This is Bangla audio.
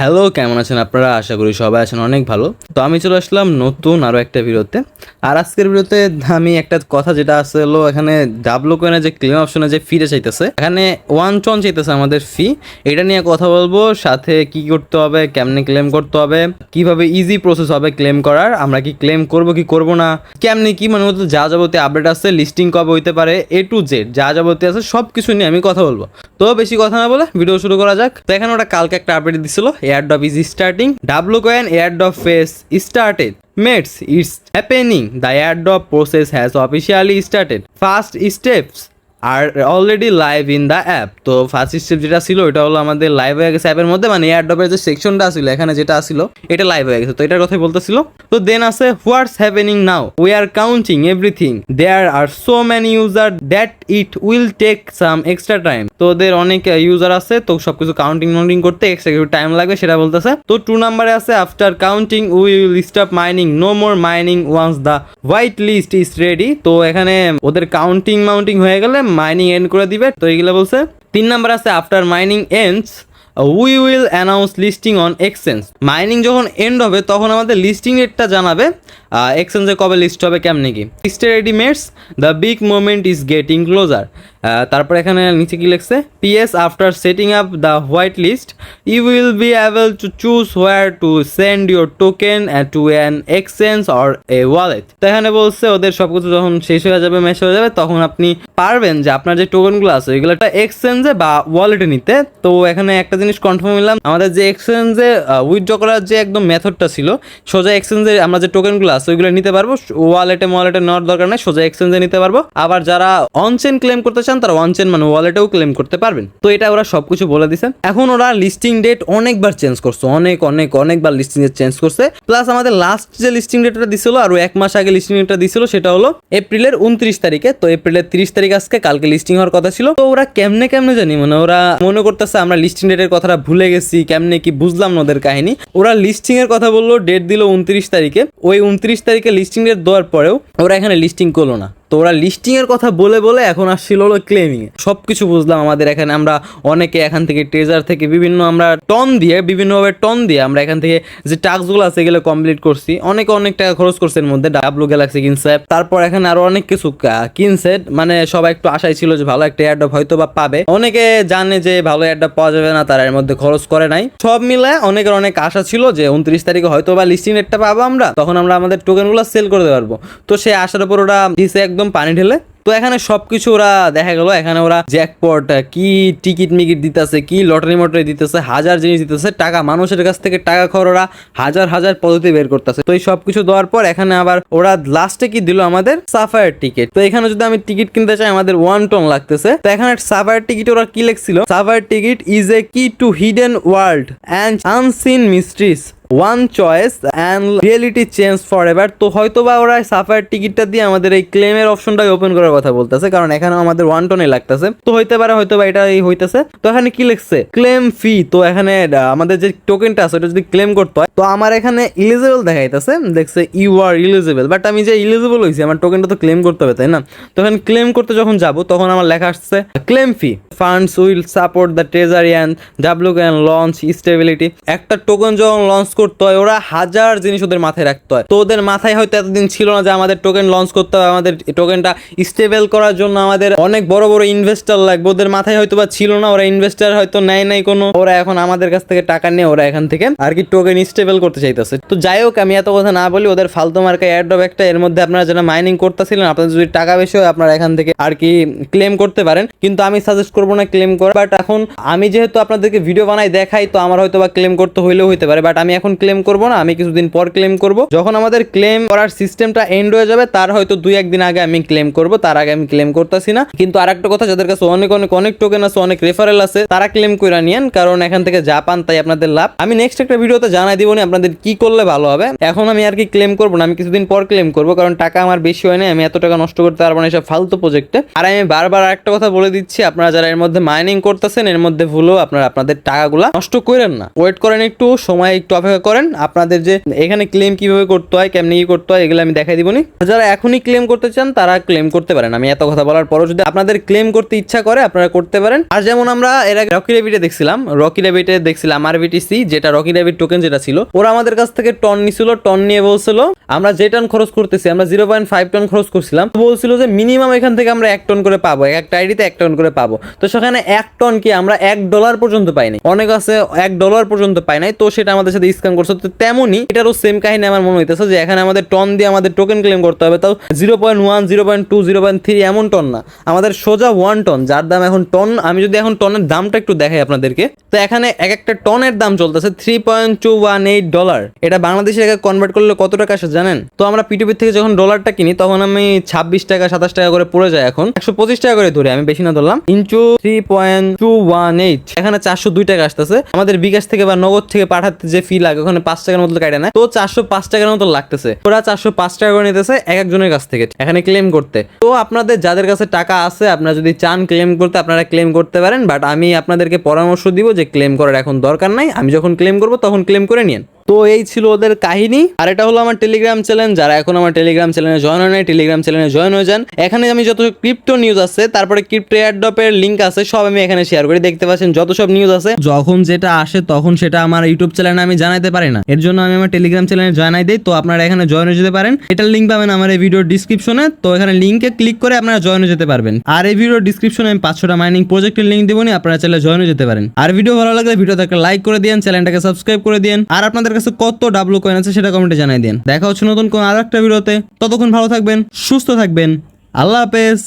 হ্যালো কেমন আছেন আপনারা? আশা করি সবাই আছেন অনেক ভালো। তো আমি চলে আসলাম নতুন আরও একটা ভিডিওতে। আর আজকের ভিডিওতে আমি একটা কথা যেটা আছে হলো, এখানে ডাবলো কয়েনের যে ক্লেম অপশনে যে ফিটা চাইতেছে, এখানে ওয়ান টন চাইতেছে আমাদের ফি এটা নিয়ে কথা বলব, সাথে কি করতে হবে, কেমনে ক্লেম করতে হবে, কীভাবে ইজি প্রসেস হবে ক্লেম করার, আমরা কি ক্লেম করব, কি করব না, কেমনি কি মানে মূলত যা যাবতীয় আপডেট আছে লিস্টিং কবে হইতে পারে এ টু জেড যা যাবতীয় আছে সব কিছু নিয়ে আমি কথা বলব। তো বেশি কথা না বলে ভিডিও শুরু করা যাক। তো এখানে ওটা কালকে একটা আপডেট দিছিল air is starting. Starting airdrop phase started. Mates, it's happening. The airdrop process has officially started. First steps R already live in the app তো ফার্স্ট স্টেপ যেটা ছিল ওটা হলো আমাদের লাইভ হয়ে গেছে অ্যাপের মধ্যে মানে এয়ারড্রপের যে সেকশনটা ছিল, এখানে যেটা ছিল এটা লাইভ হয়ে গেছে। তো এটার কথাই বলতেছিল। তো দেন আছে what's happening now we are counting everything there are so many user that it will take some extra time তো ওদের অনেক ইউজার আছে, তো সবকিছু কাউন্টিং মাউন্টিং করতে এক্সট্রা কিছু টাইম লাগবে, সেটা বলতেছে। তো টু নাম্বারে আছে after counting we will stop mining no more mining once the white list is ready তো এখানে ওদের কাউন্টিং মাউন্টিং হয়ে গেলে মাইনিং এন্ড করে দিবে। তো এইগুলো বলছে, তিন নাম্বার আছে after mining ends we will announce listing on exchange mining যখন এন্ড হবে, তখন আমাদের লিস্টিং রেটটা জানাবে এক্সচেঞ্জে কবে লিস্ট হবে, কেমনে কি। লিস্টের readymades the big moment is getting closer তারপর এখানে নিচে কি লিখছে? PS after setting up the white list you will be able to choose where to send your token to an exchange or a wallet তো এখানে বলছে, ওদের সব কিছু যখন শেষ হয়ে যাবে ম্যাচ হয়ে যাবে, তখন আপনি পারবেন যে আপনার যে টোকেনগুলো আছে, ওইগুলো একটা এক্সচেঞ্জে বা ওয়ালেটে নিতে। তো এখানে একটা জিনিস কনফার্ম হলাম আমাদের যে এক্সচেঞ্জে উইথড্র করার যে একদম মেথডটা ছিল, সোজা এক্সচেঞ্জে আমরা যে টোকেনগুলো আছে, ওইগুলো নিতে পারব। ওয়ালেটে ওয়ালেটে নেওয়ার দরকার নেই, সোজা এক্সচেঞ্জে নিতে পারব। আবার যারা অনচেন ক্লেম করতে চান, তারা অনচেন মানে ওয়ালেটেও ক্লেম করতে পারবেন। তো এটা ওরা সবকিছু বলে দিছে এখন ওরা লিস্টিং ডেট অনেকবার চেঞ্জ করছে, অনেক অনেক, অনেকবার লিস্টিং ডেট চেঞ্জ করছে। প্লাস আমাদের লাস্ট যে লিস্টিং ডেটটা দিছিল, আর এক মাস আগে লিস্টিং ডেটটা দিছিল, সেটা হলো এপ্রিলের উনত্রিশ তারিখে। তো এপ্রিলের তিরিশ তারিখ আজকে কালকে লিস্টিং হওয়ার কথা ছিল। তো ওরা কেমনে কেমনে জানি মানে ওরা মনে করতেছে, আমরা লিস্টিং ডেটের কথাটা ভুলে গেছি, কেমনে কি বুঝলাম না ওদের কাহিনী। ওরা লিস্টিং এর কথা বলল ডেট দিল উনত্রিশ তারিখে। ওই উনত্রিশ তারিখে লিস্টিং ডেট দেওয়ার পরেও ওরা এখানে লিস্টিং করল না। তো ওরা লিস্টিং এর কথা বলে বলে এখন আসছিল হলো ক্লেমিং সব কিছু বুঝলাম আমাদের এখানে আমরা অনেকে এখান থেকে ট্রেজার থেকে বিভিন্ন আমরা টন দিয়ে, বিভিন্নভাবে টন দিয়ে আমরা এখান থেকে যে টাস্কগুলো আছে এগুলো কমপ্লিট করছি। অনেকে অনেক টাকা খরচ করছে এর মধ্যে। ডাবলু গ্যালাক্সি কিনছে, তারপর এখানে আরও অনেক কিছু কা- কিনছে। মানে সবাই একটু আশাই ছিল যে ভালো একটা এয়ারড্রপ হয়তো বা পাবে। অনেকে জানে যে ভালো এয়ারড্রপ পাওয়া যাবে না, তারা এর মধ্যে খরচ করে নাই। সব মিলে অনেকের অনেক আশা ছিল যে উনত্রিশ তারিখে হয়তো বা লিস্টিং রেটটা পাবো আমরা। তখন আমরা আমাদের টোকেনগুলো সেল করতে পারব। তো সেই আশার উপর ওরা দিছে একদম পানি ঢেলে। তো এখানে সবকিছু ওরা দেখা গেল, এখানে ওরা জ্যাকপট কি টিকিট মিকিট দিতেছে, কি লটারি মটারি দিতেছে, হাজার জিনিস দিতেছে, টাকা, মানুষের কাছ থেকে টাকা খর ওরা হাজার হাজার পদ্ধতি বের করতেছে। তো এই সবকিছু দেওয়ার পর এখানে আবার ওরা লাস্টে কি দিল আমাদের? সাফায়ার টিকিট তো এখানে যদি আমি টিকিট কিনতে চাই, আমাদের ওয়ান টন লাগতেছে। তো এখানে সাফায়ার টিকিট ওরা কি লিখছিল? Sapphire ticket is a key to hidden world and unseen mysteries one choice and reality change forever তো হয়তো বা ওরা সাফায়ার টিকিটটা দিয়ে আমাদের এই ক্লেমের অপশনটা ওপেন করার কথা বলতেছে, কারণ এখানে আমাদের ওয়ান টনে লাগতেছে। তো হইতে পারে হয়তো বা এটা এই হইতেছে। তো এখানে কি লিখছে? ক্লেম ফি তো এখানে আমাদের যে টোকেনটা আছে, ওটা যদি ক্লেম করতে হয়, তো আমার এখানে ইলিজিবল দেখাইতেছে। দেখছে ইউ আর ইলিজিবল বাট আমি যে ইলিজিবল হয়েছি আমার টোকেনটা তো ক্লেম করতে হবে, তাই না? তো এখানে ক্লেম করতে যখন যাব, তখন আমার লেখা আসছে claim fee funds will support the treasury and W can launch stability একটা টোকেন যখন লঞ্চ করতে হয়, ওরা হাজার জিনিস ওদের মাথায় রাখতে হয়। তো ওদের মাথায় হয়তো এতদিন ছিল না যে আমাদের টোকেন লঞ্চ করতে হবে, আমাদের টোকেনটা স্টেবল করার জন্য আমাদের অনেক বড় বড় ইনভেস্টার লাগবে। ওদের মাথায় হয়তো বা ছিল না, ওরা ইনভেস্টার হয়তো নেয় নাই কোনো। ওরা এখন আমাদের কাছ থেকে টাকা নিয়ে ওরা এখান থেকে আর কি টোকেন স্টেবল করতে চাইতেছে। তো যাই হোক, আমি এত কথা না বলি, ওদের ফালতু মার্কা এয়ারড্রপ একটা, এর মধ্যে আপনারা যারা মাইনিং করতেছিলেন, আপনাদের যদি টাকা বেশি হয়, আপনারা এখান থেকে আর কি ক্লেম করতে পারেন। কিন্তু আমি সাজেস্ট করব না ক্লেম করা বাট এখন আমি যেহেতু আপনাদেরকে ভিডিও বানাই দেখাই, তো আমার হয়তো বা ক্লেম করতে হইলেও হইতে পারে বাট আমি এখন ক্লেম করব না, আমি কিছুদিন পর ক্লেম করব। যখন আমাদের ক্লেম করার সিস্টেমটা এন্ড হয়ে যাবে, তার হয়তো দুই একদিন আগে আমি ক্লেম করব, তার আগে আমি ক্লেম করতেছি না। কিন্তু আরেকটা কথা, যাদের কাছে অনেক অনেক অনেক টোকেন আছে, অনেক রেফারেল আছে, তারা ক্লেম করে নিয়েন, কারণ এখান থেকে যা পান তাই আপনাদের লাভ। আমি নেক্সট একটা ভিডিওতে জানাই দিব দিবনি আপনাদের কি করলে ভালো হবে। এখন আমি আর কি ক্লেম করব না, আমি কিছুদিন পর ক্লেম করব, কারণ টাকা আমার বেশি হয় না আমি এত টাকা নষ্ট করতে পারব না এসব ফালতু প্রজেক্টে আর আমি বারবার একটা কথা বলে দিচ্ছি, আপনারা যারা এর মধ্যে মাইনিং করতেছেন, এর মধ্যে ভুলেও আপনারা, আপনাদের টাকাগুলো নষ্ট করেন না। ওয়েট করেন একটু, সময় একটু অপেক্ষা করেন, আপনাদের যে এখানে ক্লেম কীভাবে করতে হয়, কেমনি কি করতে হয়, এগুলো আমি দেখাই দিবনি। যারা এখনই ক্লেম করতে চান, তারা ক্লেম করতে পারেন। আমি এত কথা বলার পরও যদি আপনাদের ক্লেম করতে ইচ্ছা করে, আপনারা করতে পারেন। আর যেমন আমরা এর আগে রকি রেবিটে দেখছিলাম রকি রেবিটে দেখছিলাম আর বিটিসি যেটা রকি রেবিট টোকেন যেটা ছিল, ওরা আমাদের কাছ থেকে টন নিছিল টন নিয়ে বলছিল, আমরা যে টন খরচ করতেছি, আমরা জিরো পয়েন্ট ফাইভ টন খরচ করছিলাম। বলছিল যে মিনিমাম এখান থেকে আমরা এক টন করে পাবো এক একটা আইডিতে এক টন করে পাবো। তো সেখানে এক টন কি আমরা এক ডলার পর্যন্ত পাইনি। অনেক আছে, এক ডলার পর্যন্ত পাই নাই, তো সেটা আমাদের সাথে স্ক্যাম করছে, তো তেমনই এটারও সেম কাহিনী আমার মনে হইতেছে যে এখানে আমাদের টন দিয়ে আমাদের টোকেন ক্লেম করতে হবে। তাও zero point one zero point two zero point three এমন টন না। আমাদের সোজা ওয়ান টন যার দাম এখন টন আমি যদি এখন টনের দামটা একটু দেখাই আপনাদেরকে, তো এখানে এক একটা টনের দাম চলতেছে three point two one eight dollar এটা বাংলাদেশের টাকা কনভার্ট করলে কত টাকা আসে জানেন? তো আমরা পিটিপি থেকে যখন ডলারটা কিনি, তখন আমি ছাব্বিশ টাকা, সাতাশ টাকা করে পড়ে যায় এখন। একশো পঁচিশ টাকা করে ধরে, আমি বেশি না ধরলাম। Into three point two one eight এখানে চারশো দুই টাকা আসতেছে। আমাদের বিকাশ থেকে বা নগদ থেকে পাঠাতে যে ফি লাগে ওখানে পাঁচ টাকার মতো কাটে না তো চারশো পাঁচ টাকার মতো লাগতেছে। ওরা চারশো পাঁচ টাকা করে নিতেছে এক একজনের কাছ থেকে, এখানে ক্লেম করতে। তো আপনাদের যাদের কাছে টাকা আছে, আপনারা যদি চান ক্লেম করতে, আপনারা ক্লেম করতে পারেন বাট আমি আপনাদেরকে পরামর্শ দিব যে ক্লেম করার এখন দরকার নাই। আমি যখন ক্লেম করব, তখন ক্লেম করে নিন তো এই ছিল ওদের কাহিনী। আর এটা হলো আমার টেলিগ্রাম চ্যানেল যারা এখন আমার টেলিগ্রাম চ্যানেলে জয়েন হয় নাই টেলিগ্রাম চ্যানেলে জয়েন হয়ে যান। এখানে আমি যত ক্রিপ্টো নিউজ আছে, তারপরে ক্রিপ্টো এয়ারড্রপের লিঙ্ক আছে, সব আমি এখানে শেয়ার করি। দেখতে পাচ্ছেন যত সব নিউজ আছে, যখন যেটা আসে তখন সেটা আমার ইউটিউব চ্যানেলে আমি জানাতে পারি না। এর জন্য আমি আমার টেলিগ্রাম চ্যানেলে জানাই দিই, তো আপনারা এখানে জয়েন হয়ে যেতে পারেন। এটার লিঙ্ক পাবেন আমার এই ভিডিওর ডিসক্রিপশনে তো এখানে লিঙ্কে ক্লিক করে আপনারা জয়েন হয়ে যেতে পারবেন। আর এই ভিডিওর ডিসক্রিপশনে আমি পাঁচশোটা মাইনিং প্রজেক্টের লিঙ্ক দিবনি আপনারা চাইলে জয়েন হয়ে যেতে পারেন। আর ভিডিও ভালো লাগলে ভিডিওতে একটা লাইক করে দিন চ্যানেলটাকে সাবস্ক্রাইব করে দিন আর আপনাদের কাছে কত ডাবলু কয়েন আছে সেটা কমেন্টে জানাই দিন। দেখা হচ্ছে নতুন কোন আর একটা ভিডিওতে ততক্ষণ ভালো থাকবেন, সুস্থ থাকবেন। আল্লাহ হাফেজ।